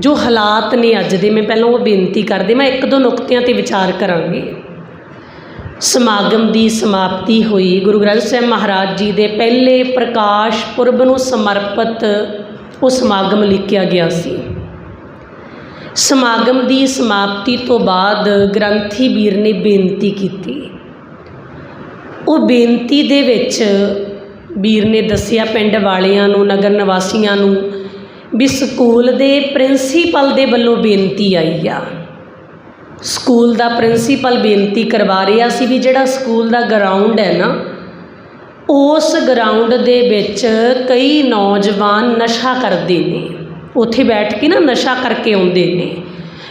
ਜੋ ਹਾਲਾਤ ਨੇ ਅੱਜ ਦੇ, ਮੈਂ ਪਹਿਲਾਂ ਉਹ ਬੇਨਤੀ ਕਰਦੇ, ਮੈਂ ਇੱਕ ਦੋ ਨੁਕਤਿਆਂ ਤੇ ਵਿਚਾਰ ਕਰਾਂਗੀ। ਸਮਾਗਮ ਦੀ ਸਮਾਪਤੀ ਹੋਈ। ਗੁਰੂ ਗ੍ਰੰਥ ਸਾਹਿਬ ਮਹਾਰਾਜ ਜੀ ਦੇ ਪਹਿਲੇ ਪ੍ਰਕਾਸ਼ ਪੁਰਬ ਨੂੰ ਸਮਰਪਿਤ ਉਹ ਸਮਾਗਮ ਲਿਖਿਆ ਗਿਆ ਸੀ। ਸਮਾਗਮ ਦੀ ਸਮਾਪਤੀ ਤੋਂ ਬਾਅਦ ਗ੍ਰੰਥੀ ਵੀਰ ਨੇ ਬੇਨਤੀ ਕੀਤੀ। ਉਹ ਬੇਨਤੀ ਦੇ ਵਿੱਚ ਵੀਰ ਨੇ ਦੱਸਿਆ, ਪਿੰਡ ਵਾਲਿਆਂ ਨੂੰ, ਨਗਰ ਨਿਵਾਸੀਆਂ ਨੂੰ ਵੀ ਸਕੂਲ ਦੇ ਪ੍ਰਿੰਸੀਪਲ ਦੇ ਵੱਲੋਂ ਬੇਨਤੀ ਆਈ ਆ। ਸਕੂਲ ਦਾ ਪ੍ਰਿੰਸੀਪਲ ਬੇਨਤੀ ਕਰਵਾ ਰਿਹਾ ਸੀ ਵੀ ਜਿਹੜਾ ਸਕੂਲ ਦਾ ਗਰਾਊਂਡ ਹੈ ਨਾ, ਉਸ ਗਰਾਊਂਡ ਦੇ ਵਿੱਚ ਕਈ ਨੌਜਵਾਨ ਨਸ਼ਾ ਕਰਦੇ ਨੇ। ਉੱਥੇ ਬੈਠ ਕੇ ਨਾ ਨਸ਼ਾ ਕਰਕੇ ਆਉਂਦੇ ਨੇ।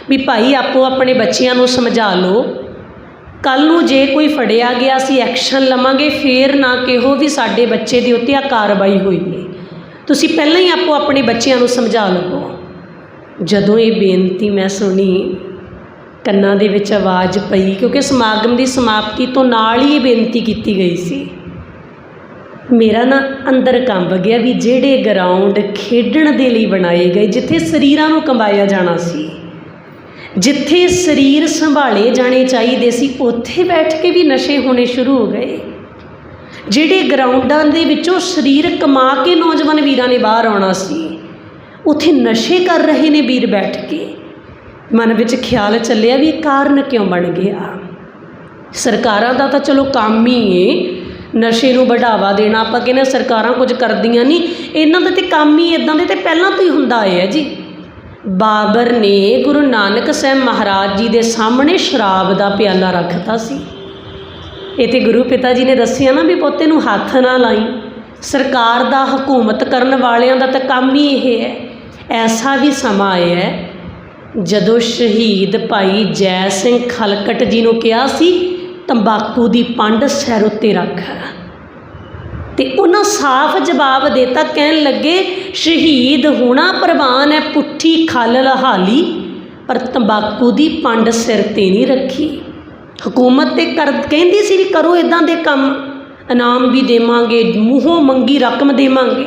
ਵੀ ਭਾਈ, ਆਪੋ ਆਪਣੇ ਬੱਚਿਆਂ ਨੂੰ ਸਮਝਾ ਲਓ। ਕੱਲ ਨੂੰ ਜੇ ਕੋਈ ਫੜਿਆ ਗਿਆ, ਅਸੀਂ ਐਕਸ਼ਨ ਲਵਾਂਗੇ, ਫੇਰ ਨਾ ਕਿਹੋ ਵੀ ਸਾਡੇ ਬੱਚੇ ਦੇ ਉੱਤੇ ਆ ਕਾਰਵਾਈ ਹੋਈ ਹੈ ਤੁਸੀਂ ਪਹਿਲਾਂ ਹੀ ਆਪੋ ਆਪਣੇ ਬੱਚਿਆਂ ਨੂੰ ਸਮਝਾ ਲਵੋ। ਜਦੋਂ ਇਹ ਬੇਨਤੀ ਮੈਂ ਸੁਣੀ, ਕੰਨਾਂ ਦੇ ਵਿੱਚ ਆਵਾਜ਼ ਪਈ, ਕਿਉਂਕਿ ਸਮਾਗਮ ਦੀ ਸਮਾਪਤੀ ਤੋਂ ਨਾਲ ਹੀ ਇਹ ਬੇਨਤੀ ਕੀਤੀ ਗਈ ਸੀ। ਮੇਰਾ ਨਾ ਅੰਦਰ ਕੰਬ ਗਿਆ ਵੀ ਜਿਹੜੇ ਗਰਾਊਂਡ ਖੇਡਣ ਦੇ ਲਈ ਬਣਾਏ ਗਏ, ਜਿੱਥੇ ਸਰੀਰਾਂ ਨੂੰ ਕੰਬਾਇਆ ਜਾਣਾ ਸੀ, ਜਿੱਥੇ ਸਰੀਰ ਸੰਭਾਲੇ ਜਾਣੇ ਚਾਹੀਦੇ ਸੀ, ਉੱਥੇ ਬੈਠ ਕੇ ਵੀ ਨਸ਼ੇ ਹੋਣੇ ਸ਼ੁਰੂ ਹੋ ਗਏ। ਜਿਹੜੇ ਗਰਾਊਂਡਾਂ ਦੇ ਵਿੱਚੋਂ ਸਰੀਰ ਕਮਾ ਕੇ ਨੌਜਵਾਨ ਵੀਰਾਂ ਨੇ ਬਾਹਰ ਆਉਣਾ ਸੀ, ਉੱਥੇ ਨਸ਼ੇ ਕਰ ਰਹੇ ਨੇ ਵੀਰ ਬੈਠ ਕੇ। ਮਨ ਵਿੱਚ ਖਿਆਲ ਚੱਲਿਆ ਵੀ ਇਹ ਕਾਰਨ ਕਿਉਂ ਬਣ ਗਿਆ? ਸਰਕਾਰਾਂ ਦਾ ਤਾਂ ਚਲੋ ਕੰਮ ਹੀ ਏ, ਨਸ਼ੇ ਨੂੰ ਵਧਾਵਾ ਦੇਣਾ, ਆਪਾਂ ਕਹਿੰਦੇ ਸਰਕਾਰਾਂ ਕੁਝ ਕਰਦੀਆਂ ਨਹੀਂ, ਇਹਨਾਂ ਦਾ ਤੇ ਕੰਮ ਹੀ ਇਦਾਂ ਦੇ ਤੇ ਪਹਿਲਾਂ ਤੋਂ ਹੀ ਹੁੰਦਾ ਆਇਆ ਜੀ। ਬਾਬਰ ਨੇ ਗੁਰੂ ਨਾਨਕ ਸਾਹਿਬ ਮਹਾਰਾਜ ਜੀ ਦੇ ਸਾਹਮਣੇ ਸ਼ਰਾਬ ਦਾ ਪਿਆਲਾ ਰੱਖਤਾ ਸੀ। ਇਹ ਤੇ ਗੁਰੂ ਪਿਤਾ ਜੀ ਨੇ ਦੱਸਿਆ ਨਾ ਵੀ ਪੋਤੇ ਨੂੰ ਹੱਥ ਨਾ ਲਾਈ। ਸਰਕਾਰ ਦਾ ਹਕੂਮਤ ਕਰਨ ਵਾਲਿਆਂ ਦਾ ਤਾਂ ਕੰਮ ਹੀ ਇਹ ਹੈ। ਐਸਾ ਵੀ ਸਮਾਂ ਆਇਆ ਹੈ, ਜਦੋਂ ਸ਼ਹੀਦ ਭਾਈ ਜੈ ਸਿੰਘ ਖਲਕਟ ਜੀ ਨੂੰ ਕਿਹਾ ਸੀ, ਤੰਬਾਕੂ ਦੀ ਪੰਡ ਸਿਰ ਉੱਤੇ ਰੱਖ। ਤੇ ਉਹਨਾਂ ਸਾਫ਼ ਜਵਾਬ ਦਿੱਤਾ, ਕਹਿਣ ਲੱਗੇ, ਸ਼ਹੀਦ ਹੋਣਾ ਪ੍ਰਵਾਨ ਹੈ ਪੁੱਠੀ ਖਲ ਲਹਾਲੀ, ਪਰ ਤੰਬਾਕੂ ਦੀ ਪੰਡ ਸਿਰ ਤੇ ਨਹੀਂ ਰੱਖੀ। ਹਕੂਮਤ ਤੇ ਕਰ, ਕਹਿੰਦੀ ਸੀ ਵੀ ਕਰੋ ਇਦਾਂ ਦੇ ਕੰਮ, ਇਨਾਮ ਵੀ ਦੇਵਾਂਗੇ, ਮੂੰਹੋਂ ਮੰਗੀ ਰਕਮ ਦੇਵਾਂਗੇ।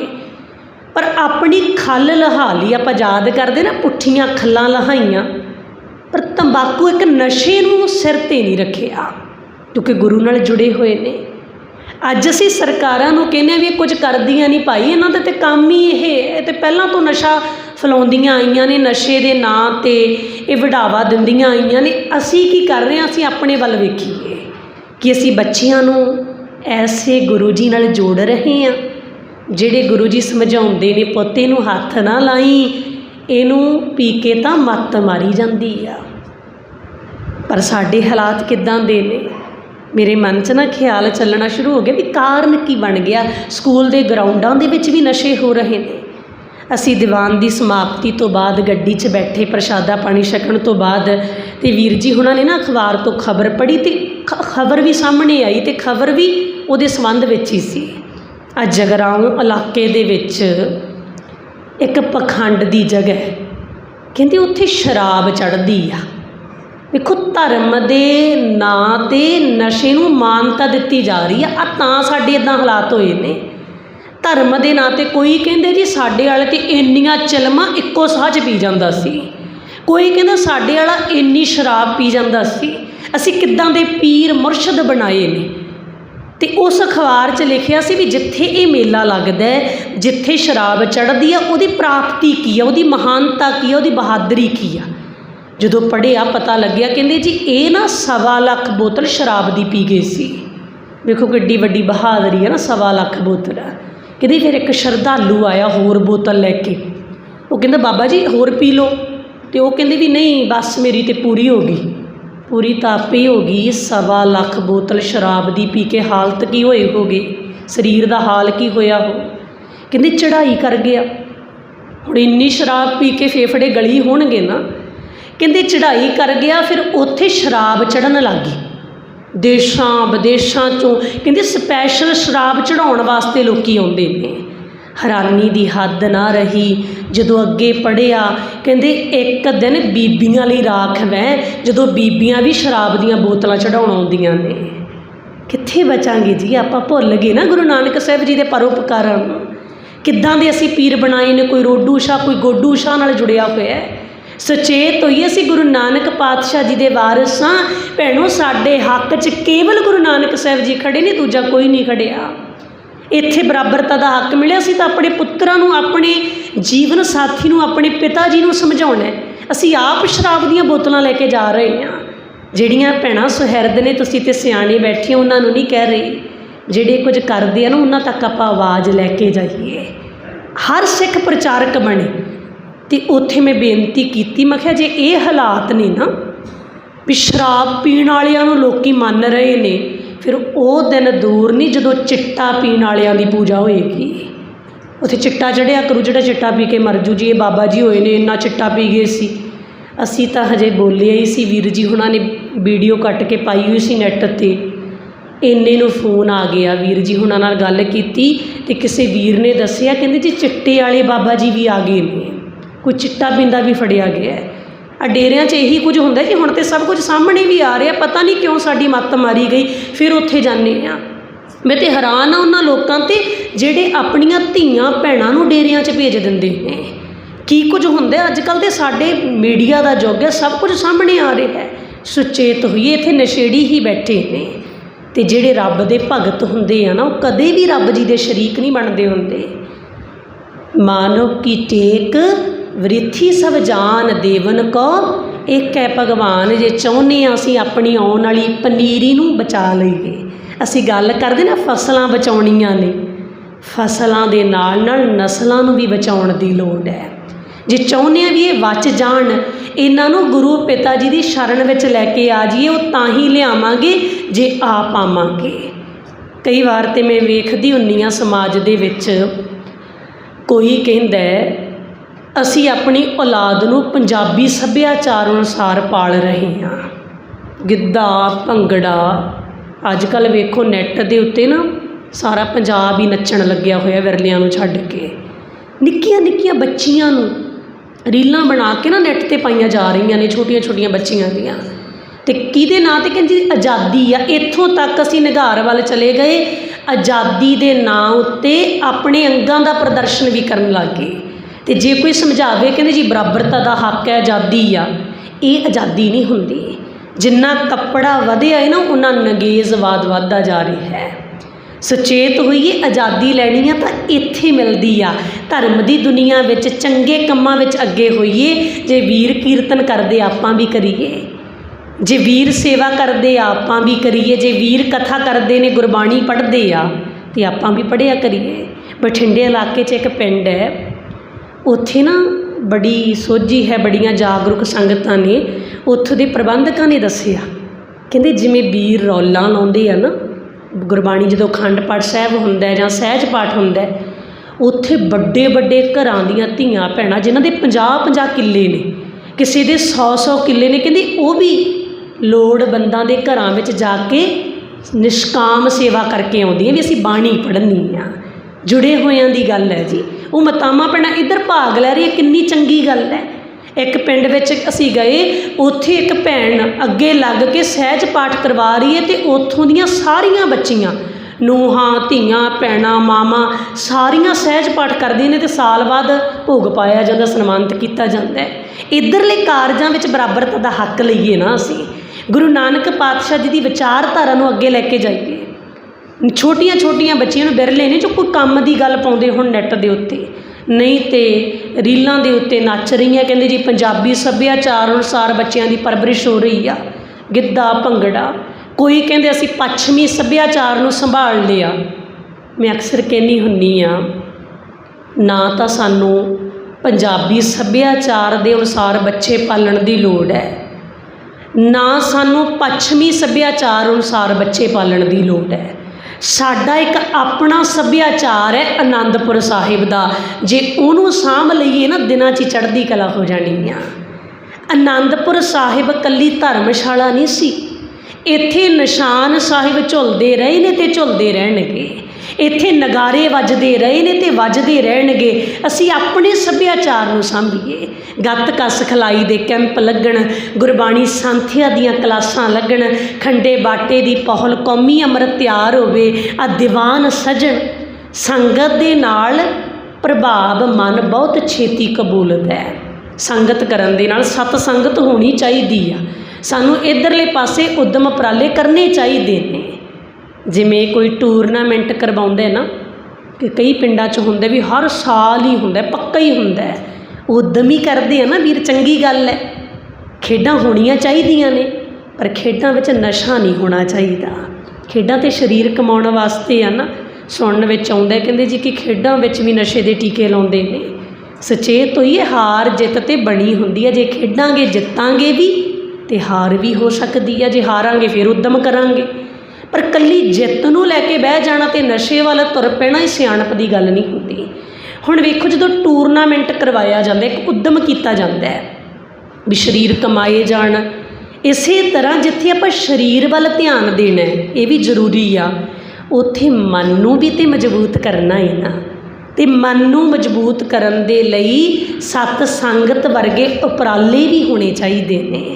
ਪਰ ਆਪਣੀ ਖੱਲ ਲਹਾ ਲਈ, ਆਪਾਂ ਯਾਦ ਕਰਦੇ ਨਾ, ਪੁੱਠੀਆਂ ਖੱਲਾਂ ਲਹਾਈਆਂ। ਪਰ ਤੰਬਾਕੂ ਇੱਕ ਨਸ਼ੇ ਨੂੰ ਸਿਰ ਤੇ ਨਹੀਂ ਰੱਖਿਆ, ਕਿਉਂਕਿ ਗੁਰੂ ਨਾਲ ਜੁੜੇ ਹੋਏ ਨੇ। ਅੱਜ ਅਸੀਂ ਸਰਕਾਰਾਂ ਨੂੰ ਕਹਿੰਦੇ ਆ ਵੀ ਇਹ ਕੁਝ ਕਰਦੀਆਂ ਨਹੀਂ ਭਾਈ, ਇਹਨਾਂ ਦਾ ਤੇ ਕੰਮ ਹੀ ਇਹ ਹੈ ਇਹ ਤੇ ਪਹਿਲਾਂ ਤੋਂ ਨਸ਼ਾ ਫੈਲਾਉਂਦੀਆਂ ਆਈਆਂ ਨੇ, ਨਸ਼ੇ ਦੇ ਨਾਂ ਤੇ ਇਹ ਵਡਾਵਾ ਦਿੰਦੀਆਂ ਆਈਆਂ ਨੇ। ਅਸੀਂ ਕੀ ਕਰ ਰਹੇ ਹਾਂ? ਅਸੀਂ ਆਪਣੇ ਵੱਲ ਵੇਖੀਏ ਕਿ ਅਸੀਂ ਬੱਚਿਆਂ ਨੂੰ ਐਸੇ ਗੁਰੂ ਜੀ ਨਾਲ ਜੋੜ ਰਹੇ ਹਾਂ, ਜਿਹੜੇ ਗੁਰੂ ਜੀ ਸਮਝਾਉਂਦੇ ਨੇ, ਪੋਤੇ ਨੂੰ ਹੱਥ ਨਾ ਲਾਈ, ਇਹਨੂੰ ਪੀ ਕੇ ਤਾਂ ਮੱਤ ਮਾਰੀ ਜਾਂਦੀ ਆ। ਪਰ ਸਾਡੇ ਹਾਲਾਤ ਕਿੱਦਾਂ ਦੇ ਨੇ? ਮੇਰੇ ਮਨ 'ਚ ਨਾ ਖਿਆਲ ਚੱਲਣਾ ਸ਼ੁਰੂ ਹੋ ਗਿਆ ਵੀ ਕਾਰਨ ਕੀ ਬਣ ਗਿਆ। ਸਕੂਲ ਦੇ ਗਰਾਊਂਡਾਂ ਦੇ ਵਿੱਚ ਵੀ ਨਸ਼ੇ ਹੋ ਰਹੇ ਨੇ। ਅਸੀਂ ਦੀਵਾਨ ਦੀ ਸਮਾਪਤੀ ਤੋਂ ਬਾਅਦ ਗੱਡੀ 'ਚ ਬੈਠੇ ਪ੍ਰਸ਼ਾਦਾ ਪਾਣੀ ਛਕਣ ਤੋਂ ਬਾਅਦ ਤੇ ਵੀਰ ਜੀ ਹੁਣਾਂ ਨੇ ਨਾ ਅਖਬਾਰ ਤੋਂ ਖਬਰ ਪੜ੍ਹੀ ਤੇ ਖਬਰ ਵੀ ਸਾਹਮਣੇ ਆਈ ਤੇ ਖਬਰ ਵੀ ਉਹਦੇ ਸੰਬੰਧ ਵਿੱਚ ਹੀ ਸੀ। ਅੱਜ ਜਗਰਾਉਂ ਇਲਾਕੇ ਦੇ ਵਿੱਚ ਇੱਕ ਪਖੰਡ ਦੀ ਜਗ੍ਹਾ ਕਹਿੰਦੇ ਉੱਥੇ ਸ਼ਰਾਬ ਚੜ੍ਹਦੀ ਆ। ਦੇਖੋ, ਧਰਮ ਦੇ ਨਾਂ ਤੇ ਨਸ਼ੇ ਨੂੰ ਮਾਨਤਾ ਦਿੱਤੀ ਜਾ ਰਹੀ ਆ ਆ ਤਾਂ ਸਾਡੇ ਇਦਾਂ ਹਾਲਾਤ ਹੋਏ ਨੇ। ਧਰਮ ਦੇ ਨਾਂ ਤੇ ਕੋਈ ਕਹਿੰਦੇ ਜੀ ਸਾਡੇ ਵਾਲੇ ਤੇ ਇੰਨੀਆਂ ਚਲਮਾਂ ਇੱਕੋ ਸਾਹ 'ਚ ਪੀ ਜਾਂਦਾ ਸੀ। ਕੋਈ ਕਹਿੰਦਾ ਸਾਡੇ ਵਾਲਾ ਇੰਨੀ ਸ਼ਰਾਬ ਪੀ ਜਾਂਦਾ ਸੀ। ਅਸੀਂ ਕਿੱਦਾਂ ਦੇ ਪੀਰ ਮੁਰਸ਼ਦ ਬਣਾਏ ਨੇ। ਤੇ ਉਸ ਅਖਬਾਰ 'ਚ ਲਿਖਿਆ ਸੀ ਵੀ ਜਿੱਥੇ ਇਹ ਮੇਲਾ ਲੱਗਦਾ ਜਿੱਥੇ ਸ਼ਰਾਬ ਚੜ੍ਹਦੀ ਆ, ਉਹਦੀ ਪ੍ਰਾਪਤੀ ਕੀ ਆ, ਉਹਦੀ ਮਹਾਨਤਾ ਕੀ ਆ, ਉਹਦੀ ਬਹਾਦਰੀ ਕੀ ਆ। ਜਦੋਂ ਪੜ੍ਹਿਆ, ਪਤਾ ਲੱਗਿਆ, ਕਹਿੰਦੇ ਜੀ, ਇਹ ਨਾ ਸਵਾ ਲੱਖ ਬੋਤਲ ਸ਼ਰਾਬ ਦੀ ਪੀ ਗਏ ਸੀ। ਵੇਖੋ ਕਿੱਡੀ ਵੱਡੀ ਬਹਾਦਰੀ ਹੈ ਨਾ, ਸਵਾ ਲੱਖ ਬੋਤਲ। ਕਹਿੰਦੇ ਫਿਰ ਇੱਕ ਸ਼ਰਧਾਲੂ ਆਇਆ ਹੋਰ ਬੋਤਲ ਲੈ ਕੇ। ਉਹ ਕਹਿੰਦਾ, ਬਾਬਾ ਜੀ, ਹੋਰ ਪੀ ਲਓ। ਤੇ ਉਹ ਕਹਿੰਦੇ ਵੀ, ਨਹੀਂ, ਬਸ ਮੇਰੀ ਤੇ ਪੂਰੀ ਹੋ ਗਈ। ਪੂਰੀ ਤਾਂ ਆਪੇ ਹੋ ਗਈ। ਸਵਾ ਲੱਖ ਬੋਤਲ ਸ਼ਰਾਬ ਦੀ ਪੀ ਕੇ ਹਾਲਤ ਕੀ ਹੋਏ ਹੋਗੇ ਸਰੀਰ ਦਾ ਹਾਲ ਕੀ ਹੋਇਆ ਹੋ ਕਹਿੰਦੇ, ਚੜ੍ਹਾਈ ਕਰ ਗਿਆ। ਹੁਣ ਇੰਨੀ ਸ਼ਰਾਬ ਪੀ ਕੇ ਫੇਫੜੇ ਗਲੀ ਹੋਣਗੇ ਨਾ ਕਹਿੰਦੇ ਚੜ੍ਹਾਈ ਕਰ ਗਿਆ, ਫਿਰ ਉੱਥੇ ਸ਼ਰਾਬ ਚੜ੍ਹਨ ਲੱਗ ਗਈ। ਦੇਸ਼ਾਂ ਵਿਦੇਸ਼ਾਂ ਚੋਂ ਕਹਿੰਦੇ ਸਪੈਸ਼ਲ ਸ਼ਰਾਬ ਚੜਾਉਣ ਵਾਸਤੇ ਲੋਕੀ ਆਉਂਦੇ ਨੇ। ਹੈਰਾਨੀ ਦੀ ਹੱਦ ਨਾ ਰਹੀ। ਜਦੋਂ ਅੱਗੇ ਪੜਿਆ ਕਹਿੰਦੇ ਇੱਕ ਦਿਨ ਬੀਬੀਆਂ ਲਈ ਰਾਖ ਵੈ, ਜਦੋਂ ਬੀਬੀਆਂ ਵੀ ਸ਼ਰਾਬ ਦੀਆਂ ਬੋਤਲਾਂ ਚੜਾਉਣ ਆਉਂਦੀਆਂ ਨੇ। ਕਿੱਥੇ ਬਚਾਂਗੇ ਜੀ? ਆਪਾਂ ਭੁੱਲ ਗਏ ਨਾ ਗੁਰੂ ਨਾਨਕ ਸਾਹਿਬ ਜੀ ਦੇ ਪਰਉਪਕਾਰਾਂ ਨੂੰ। ਕਿੱਦਾਂ ਦੇ ਅਸੀਂ ਪੀਰ ਬਣਾਏ ਨੇ? ਕੋਈ ਰੋਡੂ ਸ਼ਾਹ, ਕੋਈ ਗੋਡੂ ਸ਼ਾਹ ਨਾਲ ਜੁੜਿਆ ਹੋਇਆ ਹੈ। ਸੁਚੇਤ ਹੋਈਏ ਅਸੀਂ ਗੁਰੂ ਨਾਨਕ ਪਾਤਸ਼ਾਹ ਜੀ ਦੇ ਵਾਰਿਸ ਹਾਂ। ਭੈਣੋ, ਸਾਡੇ ਹੱਕ 'ਚ ਕੇਵਲ ਗੁਰੂ ਨਾਨਕ ਸਾਹਿਬ ਜੀ ਖੜੇ ਨੇ, ਦੂਜਾ ਕੋਈ ਨਹੀਂ ਖੜਿਆ। ਇੱਥੇ ਬਰਾਬਰਤਾ ਦਾ ਹੱਕ ਮਿਲਿਆ ਸੀ ਤਾਂ ਆਪਣੇ ਪੁੱਤਰਾਂ ਨੂੰ, ਆਪਣੇ ਜੀਵਨ ਸਾਥੀ ਨੂੰ, ਆਪਣੇ ਪਿਤਾ ਜੀ ਨੂੰ ਸਮਝਾਉਣਾ ਅਸੀਂ ਆਪ ਸ਼ਰਾਬ ਦੀਆਂ ਬੋਤਲਾਂ ਲੈ ਕੇ ਜਾ ਰਹੇ ਹਾਂ। ਜਿਹੜੀਆਂ ਭੈਣਾਂ ਸੁਹਿਰਦ ਨੇ, ਤੁਸੀਂ ਤੇ ਸਿਆਣੇ ਬੈਠੇ ਹੋ, ਉਹਨਾਂ ਨੂੰ ਨਹੀਂ ਕਹਿ ਰਹੀ। ਜਿਹੜੇ ਕੁਝ ਕਰਦੇ ਆ ਨਾ, ਉਹਨਾਂ ਤੱਕ ਆਪਾਂ ਆਵਾਜ਼ ਲੈ ਕੇ ਜਾਈਏ। ਹਰ ਸਿੱਖ ਪ੍ਰਚਾਰਕ ਬਣੇ। ਅਤੇ ਉੱਥੇ ਮੈਂ ਬੇਨਤੀ ਕੀਤੀ, ਮੈਂ ਕਿਹਾ ਜੇ ਇਹ ਹਾਲਾਤ ਨੇ ਨਾ, ਵੀ ਸ਼ਰਾਬ ਪੀਣ ਵਾਲਿਆਂ ਨੂੰ ਲੋਕ ਮੰਨ ਰਹੇ ਨੇ, ਫਿਰ ਉਹ ਦਿਨ ਦੂਰ ਨਹੀਂ ਜਦੋਂ ਚਿੱਟਾ ਪੀਣ ਵਾਲਿਆਂ ਦੀ ਪੂਜਾ ਹੋਏਗੀ। ਉੱਥੇ ਚਿੱਟਾ ਚੜਿਆ ਕਰੂ, ਜਿਹੜਾ ਚਿੱਟਾ ਪੀ ਕੇ ਮਰ ਜੂ ਜੀ, ਇਹ ਬਾਬਾ ਜੀ ਹੋਏ ਨੇ, ਇੰਨਾ ਚਿੱਟਾ ਪੀ ਗਏ ਸੀ। ਅਸੀਂ ਤਾਂ ਹਜੇ ਬੋਲਿਆ ਹੀ ਸੀ, ਵੀਰ ਜੀ ਹੁਣਾਂ ਨੇ ਵੀਡੀਓ ਕੱਟ ਕੇ ਪਾਈ ਹੋਈ ਸੀ ਨੈੱਟ ਤੇ। ਇੰਨੇ ਨੂੰ ਫੋਨ ਆ ਗਿਆ, ਵੀਰ ਜੀ ਹੁਣਾਂ ਨਾਲ ਗੱਲ ਕੀਤੀ ਤੇ ਕਿਸੇ ਵੀਰ ਨੇ ਦੱਸਿਆ, ਕਹਿੰਦੇ ਜੀ ਚਿੱਟੇ ਵਾਲੇ ਬਾਬਾ ਜੀ ਵੀ ਆ ਗਏ ਨੇ। ਕੋਈ ਚਿੱਟਾ ਪੀਂਦਾ ਵੀ ਫੜਿਆ ਗਿਆ ਹੈ। ਆ ਡੇਰਿਆਂ 'ਚ ਇਹੀ ਕੁਝ ਹੁੰਦਾ ਕਿ ਹੁਣ ਤੇ ਸਭ ਕੁਝ ਸਾਹਮਣੇ ਵੀ ਆ ਰਿਹਾ, ਪਤਾ ਨਹੀਂ ਕਿਉਂ ਸਾਡੀ ਮੱਤ ਮਾਰੀ ਗਈ, ਫਿਰ ਉੱਥੇ ਜਾਂਦੇ ਆ ਮੈਂ ਤੇ ਹੈਰਾਨ ਆ ਉਹਨਾਂ ਲੋਕਾਂ ਤੇ ਜਿਹੜੇ ਆਪਣੀਆਂ ਧੀਆਂ ਭੈਣਾਂ ਨੂੰ ਡੇਰਿਆਂ 'ਚ ਭੇਜ ਦਿੰਦੇ ਨੇ। ਕੀ ਕੁਝ ਹੁੰਦਾ ਅੱਜ ਕੱਲ ਤੇ ਸਾਡੇ ਮੀਡੀਆ ਦਾ ਯੁੱਗ ਹੈ, ਸਭ ਕੁਝ ਸਾਹਮਣੇ ਆ ਰਿਹਾ ਹੈ। ਸੁਚੇਤ ਹੋਈਏ, ਇੱਥੇ ਨਸ਼ੇੜੀ ਹੀ ਬੈਠੇ ਨੇ। ਤੇ ਜਿਹੜੇ ਰੱਬ ਦੇ ਭਗਤ ਹੁੰਦੇ ਆ ਨਾ, ਉਹ ਕਦੇ ਵੀ ਰੱਬ ਜੀ ਦੇ ਸ਼ਰੀਕ ਨਹੀਂ ਬਣਦੇ ਹੁੰਦੇ। ਮਾਨਵ ਕੀ ਟੇਕ ਵ੍ਰਿਥੀ ਸਭ ਜਾਨ ਦੇਵਨ ਕੋ ਇੱਕ ਹੈ ਭਗਵਾਨ ਜੇ ਚਾਹੁੰਦੇ ਆ ਅਸੀਂ ਆਪਣੀ ਆਉਣ ਵਾਲੀ ਪਨੀਰੀ ਨੂੰ ਬਚਾ ਲਈਏ। ਅਸੀਂ ਗੱਲ ਕਰਦੇ ਨਾ ਫਸਲਾਂ ਬਚਾਉਣੀਆਂ ਨੇ। ਫਸਲਾਂ ਦੇ ਨਾਲ ਨਾਲ ਨਸਲਾਂ ਨੂੰ ਵੀ ਬਚਾਉਣ ਦੀ ਲੋੜ ਹੈ। ਜੇ ਚਾਹੁੰਦੇ ਆ ਵੀ ਇਹ ਬਚ ਜਾਣ, ਇਹਨਾਂ ਨੂੰ ਗੁਰੂ ਪਿਤਾ ਜੀ ਦੀ ਸ਼ਰਨ ਵਿੱਚ ਲੈ ਕੇ ਆ ਜਾਈਏ, ਉਹ ਤਾਂ ਹੀ ਲਿਆਵਾਂਗੇ ਜੇ ਆ ਪਾਵਾਂਗੇ ਕਈ ਵਾਰ ਤੇ ਮੈਂ ਵੇਖਦੀ ਹੁੰਨੀ ਆ ਸਮਾਜ ਦੇ ਵਿੱਚ ਕੋਈ ਕਹਿੰਦਾ ਅਸੀਂ ਆਪਣੀ ਔਲਾਦ ਨੂੰ ਪੰਜਾਬੀ ਸੱਭਿਆਚਾਰ ਅਨੁਸਾਰ ਪਾਲ ਰਹੇ ਹਾਂ। ਗਿੱਧਾ, ਭੰਗੜਾ ਅੱਜ ਕੱਲ੍ਹ ਵੇਖੋ ਨੈੱਟ ਦੇ ਉੱਤੇ ਨਾ ਸਾਰਾ ਪੰਜਾਬ ਹੀ ਨੱਚਣ ਲੱਗਿਆ ਹੋਇਆ ਵਿਰਲਿਆਂ ਨੂੰ ਛੱਡ ਕੇ। ਨਿੱਕੀਆਂ ਨਿੱਕੀਆਂ ਬੱਚੀਆਂ ਨੂੰ ਰੀਲਾਂ ਬਣਾ ਕੇ ਨਾ ਨੈੱਟ ਤੇ ਪਾਈਆਂ ਜਾ ਰਹੀਆਂ ਨੇ ਛੋਟੀਆਂ ਛੋਟੀਆਂ ਬੱਚੀਆਂ ਦੀਆਂ। ਤੇ ਕਿਹਦੇ ਨਾਂ ਤੇ ਕਹਿੰਦੀ ਆਜ਼ਾਦੀ ਆ? ਇੱਥੋਂ ਤੱਕ ਅਸੀਂ ਨਿਗਾਰ ਵੱਲ ਚਲੇ ਗਏ। ਆਜ਼ਾਦੀ ਦੇ ਨਾਂ ਉੱਤੇ ਆਪਣੇ ਅੰਗਾਂ ਦਾ ਪ੍ਰਦਰਸ਼ਨ ਵੀ ਕਰਨ ਲੱਗ। ਗਏ ਤੇ ਜੇ ਕੋਈ ਸਮਝਾਵੇ ਕਹਿੰਦੇ ਜੀ ਬਰਾਬਰਤਾ ਦਾ ਹੱਕ ਹੈ, ਆਜ਼ਾਦੀ ਆ, ਇਹ ਆਜ਼ਾਦੀ ਨਹੀਂ ਹੁੰਦੀ। ਜਿੰਨਾ ਕੱਪੜਾ ਵਧਿਆ ਹੈ ਨਾ ਉਹਨਾਂ ਨਗੇਜ਼ਵਾਦ ਵੱਧਦਾ ਜਾ ਰਿਹਾ ਹੈ। ਸੁਚੇਤ ਹੋਈਏ, ਆਜ਼ਾਦੀ ਲੈਣੀ ਆ ਤਾਂ ਇੱਥੇ ਮਿਲਦੀ ਆ। ਧਰਮ ਦੀ ਦੁਨੀਆ ਵਿੱਚ ਚੰਗੇ ਕੰਮਾਂ ਵਿੱਚ ਅੱਗੇ ਹੋਈਏ, ਜੇ ਵੀਰ ਕੀਰਤਨ ਕਰਦੇ ਆਪਾਂ ਵੀ ਕਰੀਏ। ਜੇ ਵੀਰ ਸੇਵਾ ਕਰਦੇ ਆ ਆਪਾਂ ਵੀ ਕਰੀਏ। ਜੇ ਵੀਰ ਕਥਾ ਕਰਦੇ ਨੇ, ਗੁਰਬਾਣੀ ਪੜ੍ਹਦੇ ਆ, ਤੇ ਆਪਾਂ ਵੀ ਪੜ੍ਹਿਆ ਕਰੀਏ। ਬਠਿੰਡੇ ਇਲਾਕੇ 'ਚ ਇੱਕ ਪਿੰਡ ਹੈ ਉੱਥੇ ਨਾ ਬੜੀ ਸੋਝੀ ਹੈ, ਬੜੀਆਂ ਜਾਗਰੂਕ ਸੰਗਤਾਂ ਨੇ ਉੱਥੋਂ ਦੇ ਪ੍ਰਬੰਧਕਾਂ ਨੇ ਦੱਸਿਆ। ਕਹਿੰਦੇ ਜਿਵੇਂ ਵੀਰ ਰੌਲਾ ਲਾਉਂਦੇ ਆ ਨਾ, ਗੁਰਬਾਣੀ ਜਦੋਂ ਅਖੰਡ ਪਾਠ ਸਾਹਿਬ ਹੁੰਦਾ ਜਾਂ ਸਹਿਜ ਪਾਠ ਹੁੰਦਾ ਉੱਥੇ ਵੱਡੇ ਵੱਡੇ ਘਰਾਂ ਦੀਆਂ ਧੀਆਂ ਭੈਣਾਂ, ਜਿਨ੍ਹਾਂ ਦੇ 50 50 ਕਿੱਲੇ ਨੇ, ਕਿਸੇ ਦੇ 100 100 ਕਿੱਲੇ ਨੇ, ਕਹਿੰਦੀ ਉਹ ਵੀ ਲੋੜਵੰਦਾਂ ਦੇ ਘਰਾਂ ਵਿੱਚ ਜਾ ਕੇ ਨਿਸ਼ਕਾਮ ਸੇਵਾ ਕਰਕੇ ਆਉਂਦੀਆਂ ਵੀ ਅਸੀਂ ਬਾਣੀ ਪੜ੍ਹਨੀ ਆ ਜੁੜੇ ਹੋਇਆਂ ਦੀ ਗੱਲ ਹੈ ਜੀ। ਉਹ ਮਤਾਮਾ ਭੈਣਾਂ ਇੱਧਰ ਭਾਗ ਲੈ ਰਹੀ ਹੈ, ਕਿੰਨੀ ਚੰਗੀ ਗੱਲ ਹੈ। ਇੱਕ ਪਿੰਡ ਵਿੱਚ ਅਸੀਂ ਗਏ, ਉੱਥੇ ਇੱਕ ਭੈਣ ਅੱਗੇ ਲੱਗ ਕੇ ਸਹਿਜ ਪਾਠ ਕਰਵਾ ਰਹੀ ਹੈ ਤੇ ਉੱਥੋਂ ਦੀਆਂ ਸਾਰੀਆਂ ਬੱਚੀਆਂ, ਨੂੰਹਾਂ, ਧੀਆਂ, ਭੈਣਾਂ, ਮਾਵਾਂ, ਸਾਰੀਆਂ ਸਹਿਜ ਪਾਠ ਕਰਦੀਆਂ ਨੇ ਤੇ ਸਾਲ ਬਾਅਦ ਭੋਗ ਪਾਇਆ ਜਾਂਦਾ, ਸਨਮਾਨਿਤ ਕੀਤਾ ਜਾਂਦਾ ਹੈ। ਇੱਧਰਲੇ ਕਾਰਜਾਂ ਵਿੱਚ ਬਰਾਬਰਤਾ ਦਾ ਹੱਕ ਲਈਏ ਨਾ ਅਸੀਂ। ਗੁਰੂ ਨਾਨਕ ਪਾਤਸ਼ਾਹ ਜੀ ਦੀ ਵਿਚਾਰਧਾਰਾ ਨੂੰ ਅੱਗੇ ਲੈ ਕੇ ਜਾਈਏ। ਛੋਟੀਆਂ ਛੋਟੀਆਂ ਬੱਚੀਆਂ ਨੂੰ ਬਿਰਲੇ ਨੇ ਜੋ ਕੋਈ ਕੰਮ ਦੀ ਗੱਲ ਪਾਉਂਦੇ ਹੁਣ ਨੈੱਟ ਦੇ ਉੱਤੇ। ਨਹੀਂ ਤੇ ਰੀਲਾਂ ਦੇ ਉੱਤੇ ਨੱਚ ਰਹੀਆਂ, ਕਹਿੰਦੇ ਜੀ ਪੰਜਾਬੀ ਸੱਭਿਆਚਾਰ ਅਨੁਸਾਰ ਬੱਚਿਆਂ ਦੀ ਪਰਵਰਿਸ਼ ਹੋ ਰਹੀ ਆ, ਗਿੱਧਾ, ਭੰਗੜਾ, ਕੋਈ ਕਹਿੰਦੇ ਅਸੀਂ ਪੱਛਮੀ ਸੱਭਿਆਚਾਰ ਨੂੰ ਸੰਭਾਲ ਲਿਆ। ਮੈਂ ਅਕਸਰ ਕਹਿੰਦੀ ਹੁੰਨੀ ਆ ਨਾ ਤਾਂ ਸਾਨੂੰ ਪੰਜਾਬੀ ਸੱਭਿਆਚਾਰ ਦੇ ਅਨੁਸਾਰ ਬੱਚੇ ਪਾਲਣ ਦੀ ਲੋੜ ਹੈ। ਨਾ ਸਾਨੂੰ ਪੱਛਮੀ ਸੱਭਿਆਚਾਰ ਅਨੁਸਾਰ ਬੱਚੇ ਪਾਲਣ ਦੀ ਲੋੜ ਹੈ। ਸਾਡਾ ਇੱਕ ਆਪਣਾ ਸੱਭਿਆਚਾਰ ਹੈ ਆਨੰਦਪੁਰ ਸਾਹਿਬ ਦਾ। ਜੇ ਉਹਨੂੰ ਸਾਂਭ ਲਈਏ ਨਾ, ਦਿਨਾਂ 'ਚ ਚੜ੍ਹਦੀ ਕਲਾ ਹੋ ਜਾਣੀ ਆ। ਆਨੰਦਪੁਰ ਸਾਹਿਬ ਕੱਲੀ ਧਰਮਸ਼ਾਲਾ ਨਹੀਂ ਸੀ। ਇੱਥੇ ਨਿਸ਼ਾਨ ਸਾਹਿਬ ਝੁਲਦੇ ਰਹੇ ਨੇ ਤੇ ਝੁਲਦੇ ਰਹਿਣਗੇ। ਇੱਥੇ ਨਗਾਰੇ ਵੱਜਦੇ ਰਹੇ ਨੇ ਤੇ ਵੱਜਦੇ ਰਹਿਣਗੇ। ਅਸੀਂ ਆਪਣੇ ਸੱਭਿਆਚਾਰ ਨੂੰ ਸਾਂਭੀਏ। ਗੱਤਕਾ ਸਿਖਲਾਈ ਦੇ ਕੈਂਪ ਲੱਗਣ, ਗੁਰਬਾਣੀ ਸੰਥਿਆ ਦੀਆਂ ਕਲਾਸਾਂ ਲੱਗਣ, ਖੰਡੇ ਬਾਟੇ ਦੀ ਪਹਲ ਕੌਮੀ ਅੰਮ੍ਰਿਤ ਤਿਆਰ ਹੋਵੇ, ਆ ਦੀਵਾਨ ਸਜਣ। ਸੰਗਤ ਦੇ ਨਾਲ ਪ੍ਰਭਾਵ ਮਨ ਬਹੁਤ ਛੇਤੀ ਕਬੂਲਤ ਹੈ ਸੰਗਤ ਕਰਨ ਦੇ ਨਾਲ ਸਤ ਸੰਗਤ ਹੋਣੀ ਚਾਹੀਦੀ ਆ। ਸਾਨੂੰ ਇਧਰਲੇ ਪਾਸੇ ਉਦਮ ਉਪਰਾਲੇ ਕਰਨੇ ਚਾਹੀਦੇ ਨੇ। ਜਿਵੇਂ ਕੋਈ ਟੂਰਨਾਮੈਂਟ ਕਰਵਾਉਂਦੇ ਨਾ, ਕਿ ਕਈ ਪਿੰਡਾਂ 'ਚ ਹੁੰਦੇ ਵੀ ਹਰ ਸਾਲ ਹੀ ਹੁੰਦਾ, ਪੱਕਾ ਹੀ ਹੁੰਦਾ ਉਦਮ ਹੀ ਕਰਦੇ ਆ ਨਾ ਵੀਰ, ਚੰਗੀ ਗੱਲ ਹੈ। ਖੇਡਾਂ ਹੋਣੀਆਂ ਚਾਹੀਦੀਆਂ ਨੇ, ਪਰ ਖੇਡਾਂ ਵਿੱਚ ਨਸ਼ਾ ਨਹੀਂ ਹੋਣਾ ਚਾਹੀਦਾ। ਖੇਡਾਂ ਤੇ ਸਰੀਰ ਕਮਾਉਣ ਵਾਸਤੇ ਆ ਨਾ, ਸੁਣਨ ਵਿੱਚ ਆਉਂਦਾ ਕਹਿੰਦੇ ਜੀ ਕਿ ਖੇਡਾਂ ਵਿੱਚ ਵੀ ਨਸ਼ੇ ਦੇ ਟੀਕੇ ਲਾਉਂਦੇ ਨੇ। ਸੁਚੇਤ ਹੋਈਏ, ਹਾਰ ਜਿੱਤ ਤੇ ਬਣੀ ਹੁੰਦੀ ਹੈ। ਜੇ ਖੇਡਾਂਗੇ, ਜਿੱਤਾਂਗੇ ਵੀ ਤੇ ਹਾਰ ਵੀ ਹੋ ਸਕਦੀ ਹੈ। ਜੇ ਹਾਰਾਂਗੇ, ਫਿਰ ਉਦਮ ਕਰਾਂਗੇ। ਪਰ ਕੱਲੀ ਜਿੱਤ ਨੂੰ ਲੈ ਕੇ ਬਹਿ ਜਾਣਾ ਤੇ ਨਸ਼ੇ ਵੱਲ ਤੁਰ ਪੈਣਾ ਹੀ ਸਿਆਣਪ ਦੀ ਗੱਲ ਨਹੀਂ ਹੁੰਦੀ। ਹੁਣ ਵੇਖੋ ਜਦੋਂ ਟੂਰਨਾਮੈਂਟ ਕਰਵਾਇਆ ਜਾਂਦਾ, ਇੱਕ ਉਦਮ ਕੀਤਾ ਜਾਂਦਾ ਹੈ ਵੀ ਸਰੀਰ ਕਮਾਏ ਜਾਣ। ਇਸੇ ਤਰ੍ਹਾਂ ਜਿੱਥੇ ਆਪਾਂ ਸਰੀਰ ਵੱਲ ਧਿਆਨ ਦੇਣਾ ਇਹ ਵੀ ਜ਼ਰੂਰੀ ਆ। ਉੱਥੇ ਮਨ ਨੂੰ ਵੀ ਤੇ ਮਜ਼ਬੂਤ ਕਰਨਾ ਹੈ ਨਾ। ਤੇ ਮਨ ਨੂੰ ਮਜ਼ਬੂਤ ਕਰਨ ਦੇ ਲਈ ਸਤ ਸੰਗਤ ਵਰਗੇ ਉਪਰਾਲੇ ਵੀ ਹੋਣੇ ਚਾਹੀਦੇ ਨੇ,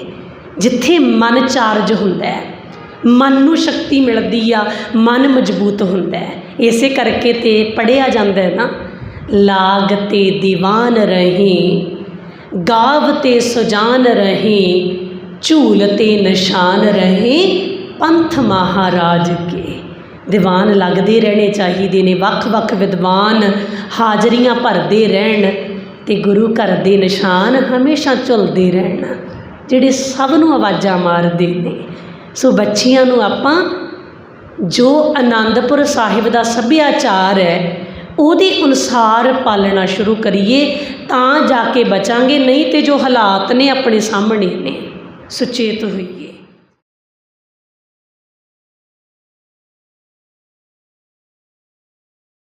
ਜਿੱਥੇ ਮਨ ਚਾਰਜ ਹੁੰਦਾ ਹੈ। ਮਨ ਨੂੰ ਸ਼ਕਤੀ ਮਿਲਦੀ ਆ, ਮਨ ਮਜ਼ਬੂਤ ਹੁੰਦਾ ਹੈ। ਇਸੇ ਕਰਕੇ ਤੇ ਪੜਿਆ ਜਾਂਦਾ ਹੈ ਨਾ, ਲਾਗ ਤੇ ਦੀਵਾਨ ਰਹੇ, ਗਾਵ ਤੇ ਸੁਜਾਨ ਰਹੇ, ਝੂਲ ਤੇ ਨਿਸ਼ਾਨ ਰਹੇ, ਪੰਥ ਮਹਾਰਾਜ ਕੇ। ਦੀਵਾਨ ਲੱਗਦੇ ਰਹਿਣੇ ਚਾਹੀਦੇ ਨੇ ਵੱਖ-ਵੱਖ ਵਿਦਵਾਨ ਹਾਜ਼ਰੀਆਂ ਭਰਦੇ ਰਹਿਣ ਤੇ ਗੁਰੂ ਘਰ ਦੇ ਨਿਸ਼ਾਨ ਹਮੇਸ਼ਾ ਝੁਲਦੇ ਰਹਿਣ, ਜਿਹੜੇ ਸਭ ਨੂੰ ਆਵਾਜ਼ਾਂ ਮਾਰਦੇ ਨੇ। ਸੋ ਬੱਚੀਆਂ ਨੂੰ ਆਪਾਂ ਜੋ ਆਨੰਦਪੁਰ ਸਾਹਿਬ ਦਾ ਸੱਭਿਆਚਾਰ ਹੈ, ਉਹਦੇ ਅਨੁਸਾਰ ਪਾਲਣਾ ਸ਼ੁਰੂ ਕਰੀਏ ਤਾਂ ਜਾ ਕੇ ਬਚਾਂਗੇ, ਨਹੀਂ ਤੇ ਜੋ ਹਾਲਾਤ ਨੇ ਆਪਣੇ ਸਾਹਮਣੇ ਨੇ, ਸੁਚੇਤ ਹੋਈਏ।